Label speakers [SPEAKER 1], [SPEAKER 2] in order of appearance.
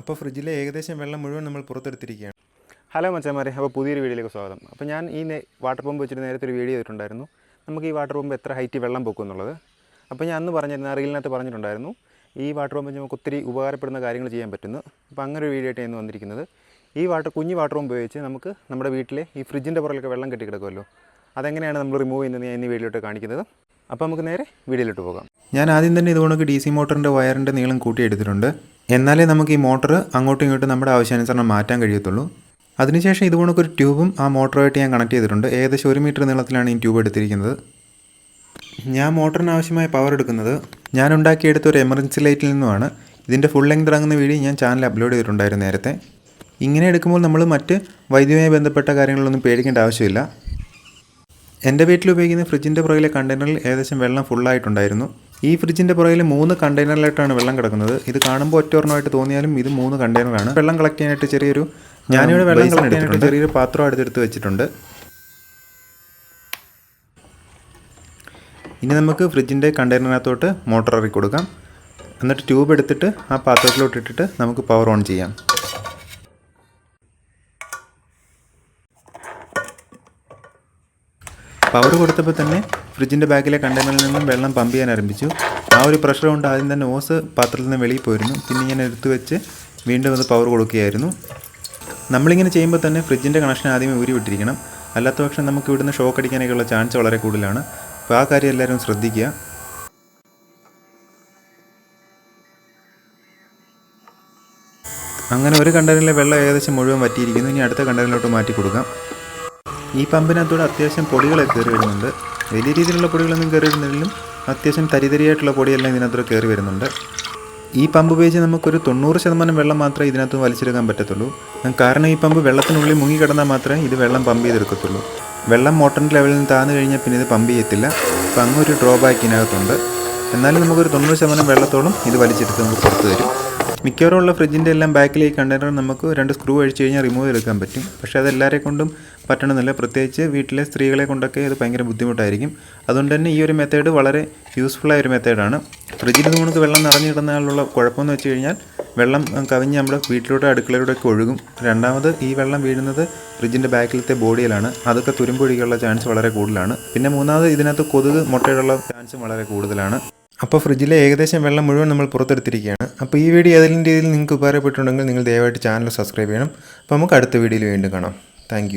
[SPEAKER 1] അപ്പോൾ ഫ്രിഡ്ജിലെ ഏകദേശം വെള്ളം മുഴുവൻ നമ്മൾ പുറത്തെടുത്തിരിക്കുകയാണ്.
[SPEAKER 2] ഹലോ മച്ചന്മാരെ അപ്പോൾ പുതിയൊരു വീഡിയോയിലേക്ക് സ്വാഗതം. അപ്പോൾ ഞാൻ ഈ വാട്ടർ പമ്പ് വെച്ചിട്ട് നേരത്തെ ഒരു വീഡിയോ ചെയ്തിട്ടുണ്ടായിരുന്നു നമുക്ക് ഈ വാട്ടർ പമ്പ് എത്ര ഹൈറ്റ് വെള്ളം പൊക്കും എന്നുള്ളത്. അപ്പോൾ ഞാൻ അന്ന് പറഞ്ഞിരുന്ന റീലിനകത്ത് പറഞ്ഞിട്ടുണ്ടായിരുന്നു ഈ വാട്ടർ പമ്പ് നമുക്ക് ഒത്തിരി ഉപകാരപ്പെടുന്ന കാര്യങ്ങൾ ചെയ്യാൻ പറ്റുന്നു. അപ്പോൾ അങ്ങനെ ഒരു വീഡിയോ ആയിട്ട് ഞാൻ വന്നിരിക്കുന്നത്. ഈ വാട്ടർ കുഞ്ഞ് വാട്ടർ പമ്പ് ഉപയോഗിച്ച് നമുക്ക് നമ്മുടെ വീട്ടിലെ ഈ ഫ്രിഡ്ജിന്റെ പുറകിലൊക്കെ വെള്ളം കെട്ടി കിടക്കുമല്ലോ അതെങ്ങനെയാണ് നമ്മൾ റിമൂവ് ചെയ്യുന്നത് ഞാൻ ഈ വീഡിയോയിലോട്ട് കാണിക്കുന്നത്. അപ്പോൾ നമുക്ക് നേരെ വീഡിയോയിലോട്ട് പോകാം.
[SPEAKER 1] ഞാൻ ആദ്യം തന്നെ ഇതുകൊണ്ട് ഡി സി മോട്ടറിന്റെ വയറിന്റെ നീളം കൂട്ടിയെടുത്തിട്ടുണ്ട്. എന്നാലേ നമുക്ക് ഈ മോട്ടർ അങ്ങോട്ടും ഇങ്ങോട്ടും നമ്മുടെ ആവശ്യാനുസരണം മാറ്റാൻ കഴിയത്തുള്ളൂ. അതിനുശേഷം ഒരു ട്യൂബും ആ മോട്ടറുമായിട്ട് ഞാൻ കണക്ട് ചെയ്തിട്ടുണ്ട്. ഏകദേശം ഒരു മീറ്റർ നീളത്തിലാണ് ഈ ട്യൂബ് എടുത്തിരിക്കുന്നത്. ഞാൻ മോട്ടറിന് ആവശ്യമായ പവർ എടുക്കുന്നത് ഞാൻ ഉണ്ടാക്കിയെടുത്ത ഒരു എമർജൻസി ലൈറ്റിൽ നിന്നുമാണ്. ഇതിന്റെ ഫുൾ ലെങ്ത് ഇറങ്ങുന്ന വീഡിയോ ഞാൻ ചാനൽ അപ്ലോഡ് ചെയ്തിട്ടുണ്ടായിരുന്നു നേരത്തെ. ഇങ്ങനെ എടുക്കുമ്പോൾ നമ്മൾ മറ്റ് വൈദ്യുതിയുമായി ബന്ധപ്പെട്ട കാര്യങ്ങളൊന്നും പേടിക്കേണ്ട ആവശ്യമില്ല. എന്റെ വീട്ടിൽ ഉപയോഗിക്കുന്ന ഫ്രിഡ്ജിന്റെ പുറകിലെ കണ്ടെയ്നറിൽ ഏകദേശം വെള്ളം ഫുള്ളായിട്ടുണ്ടായിരുന്നു. ഈ ഫ്രിഡ്ജിന്റെ പുറകിൽ മൂന്ന് കണ്ടെയ്നറിലായിട്ടാണ് വെള്ളം കിടക്കുന്നത്. ഇത് കാണുമ്പോൾ ഒറ്റ ഒരെണ്ണമായിട്ട് തോന്നിയാലും ഇത് മൂന്ന് കണ്ടെയ്നറാണ്. വെള്ളം കളക്ട് ചെയ്യാനായിട്ട് ചെറിയൊരു ഞാനിവിടെ വെള്ളം കളക്ട് ചെയ്യാനായിട്ട് ചെറിയൊരു പാത്രം അടുത്തെടുത്ത് വെച്ചിട്ടുണ്ട്. ഇനി നമുക്ക് ഫ്രിഡ്ജിന്റെ കണ്ടെയ്നറിനകത്തോട്ട് മോട്ടർ ഇറക്കി കൊടുക്കാം. എന്നിട്ട് ട്യൂബ് എടുത്തിട്ട് ആ പാത്രത്തിലോട്ട് ഇട്ടിട്ട് നമുക്ക് പവർ ഓൺ ചെയ്യാം. പവർ കൊടുത്തപ്പോൾ തന്നെ ഫ്രിഡ്ജിന്റെ ബാക്കിലെ കണ്ടെയ്നറിൽ നിന്നും വെള്ളം പമ്പ് ചെയ്യാൻ ആരംഭിച്ചു. ആ ഒരു പ്രഷർ കൊണ്ട് ആദ്യം തന്നെ ഓസ് പാത്രത്തിൽ നിന്ന് വെളിയിൽ പോയിരുന്നു. പിന്നെ ഇങ്ങനെ എടുത്തു വെച്ച് വീണ്ടും അത് പവർ കൊടുക്കുകയായിരുന്നു. നമ്മളിങ്ങനെ ചെയ്യുമ്പോൾ തന്നെ ഫ്രിഡ്ജിന്റെ കണക്ഷൻ ആദ്യമേ ഊരി വിട്ടിരിക്കണം. അല്ലാത്ത പക്ഷം നമുക്ക് ഇവിടുന്ന് ഷോക്ക് അടിക്കാനൊക്കെയുള്ള ചാൻസ് വളരെ കൂടുതലാണ്. അപ്പോൾ ആ കാര്യം എല്ലാവരും ശ്രദ്ധിക്കുക. അങ്ങനെ ഒരു കണ്ടെയ്നറിലെ വെള്ളം ഏകദേശം മുഴുവൻ പറ്റിയിരിക്കുന്നു ഇനി അടുത്ത കണ്ടെയ്നറിലോട്ട് മാറ്റി കൊടുക്കാം. ഈ പമ്പിനകത്തൂടെ അത്യാവശ്യം പൊടികളെ കയറി വരുന്നുണ്ട്. വലിയ രീതിയിലുള്ള പൊടികളൊന്നും കയറി വരുന്നില്ലെങ്കിലും അത്യാവശ്യം തരിതരിയായിട്ടുള്ള പൊടിയെല്ലാം ഇതിനകത്തൂടെ കയറി വരുന്നുണ്ട്. ഈ പമ്പ് ഉപയോഗിച്ച് നമുക്കൊരു തൊണ്ണൂറ് ശതമാനം വെള്ളം മാത്രമേ ഇതിനകത്ത് വലിച്ചെടുക്കാൻ പറ്റത്തുള്ളൂ. കാരണം ഈ പമ്പ് വെള്ളത്തിനുള്ളിൽ മുങ്ങി കിടന്നാൽ മാത്രമേ ഇത് വെള്ളം പമ്പ് ചെയ്തെടുക്കത്തുള്ളൂ. വെള്ളം മോട്ടറിന്റെ ലെവലിൽ നിന്ന് താഴ്ന്നു കഴിഞ്ഞാൽ പിന്നെ ഇത് പമ്പ് ചെയ്യത്തില്ല. അപ്പം അങ്ങൊരു ഡ്രോബാക്ക് ഇതിനകത്തുണ്ട്. എന്നാലും നമുക്കൊരു തൊണ്ണൂറ് ശതമാനം വെള്ളത്തോളം ഇത് വലിച്ചെടുത്ത് നമുക്ക് പുറത്ത് തരും. മിക്കവാറും ഉള്ള ഫ്രിഡ്ജിന്റെ എല്ലാം ബാക്കിൽ ഈ കണ്ടെയ്നർ നമുക്ക് രണ്ട് സ്ക്രൂ അഴിച്ചു കഴിഞ്ഞാൽ റിമൂവ് ചെയ്തെടുക്കാൻ പറ്റും. പക്ഷേ അത് എല്ലാവരെ കൊണ്ടും പറ്റണമെന്നില്ല പ്രത്യേകിച്ച് വീട്ടിലെ സ്ത്രീകളെ കൊണ്ടൊക്കെ അത് ഭയങ്കര ബുദ്ധിമുട്ടായിരിക്കും. അതുകൊണ്ട് തന്നെ ഈ ഒരു മെത്തേഡ് വളരെ യൂസ്ഫുള്ളായ ഒരു മെത്തേഡാണ് ഫ്രിഡ്ജിൽ നമുക്ക് വെള്ളം നിറഞ്ഞു കിടന്നാലുള്ള കുഴപ്പമെന്ന് വെച്ച് കഴിഞ്ഞാൽ വെള്ളം കവിഞ്ഞ് നമ്മുടെ വീട്ടിലൂടെ അടുക്കളയിലൂടെ ഒക്കെ ഒഴുകും. രണ്ടാമത് ഈ വെള്ളം വീഴുന്നത് ഫ്രിഡ്ജിന്റെ ബാക്കിലത്തെ ബോഡിയിലാണ്. അതൊക്കെ തുരുമ്പൊഴുകിയുള്ള ചാൻസ് വളരെ കൂടുതലാണ്. പിന്നെ മൂന്നാമത് ഇതിനകത്ത് കൊതുക് മുട്ടയിലുള്ള ചാൻസും വളരെ കൂടുതലാണ്. അപ്പോൾ ഫ്രിഡ്ജിലെ ഏകദേശം വെള്ളം മുഴുവൻ നമ്മൾ പുറത്തെടുത്തിരിക്കുകയാണ്. അപ്പോൾ ഈ വീഡിയോ ഏതെങ്കിലും രീതിയിൽ നിങ്ങൾക്ക് ഉപകാരപ്പെട്ടിട്ടുണ്ടെങ്കിൽ നിങ്ങൾ ദയവായിട്ട് ചാനൽ സബ്സ്ക്രൈബ് ചെയ്യണം. അപ്പോൾ നമുക്ക് അടുത്ത വീഡിയോയിൽ വീണ്ടും കാണാം. താങ്ക്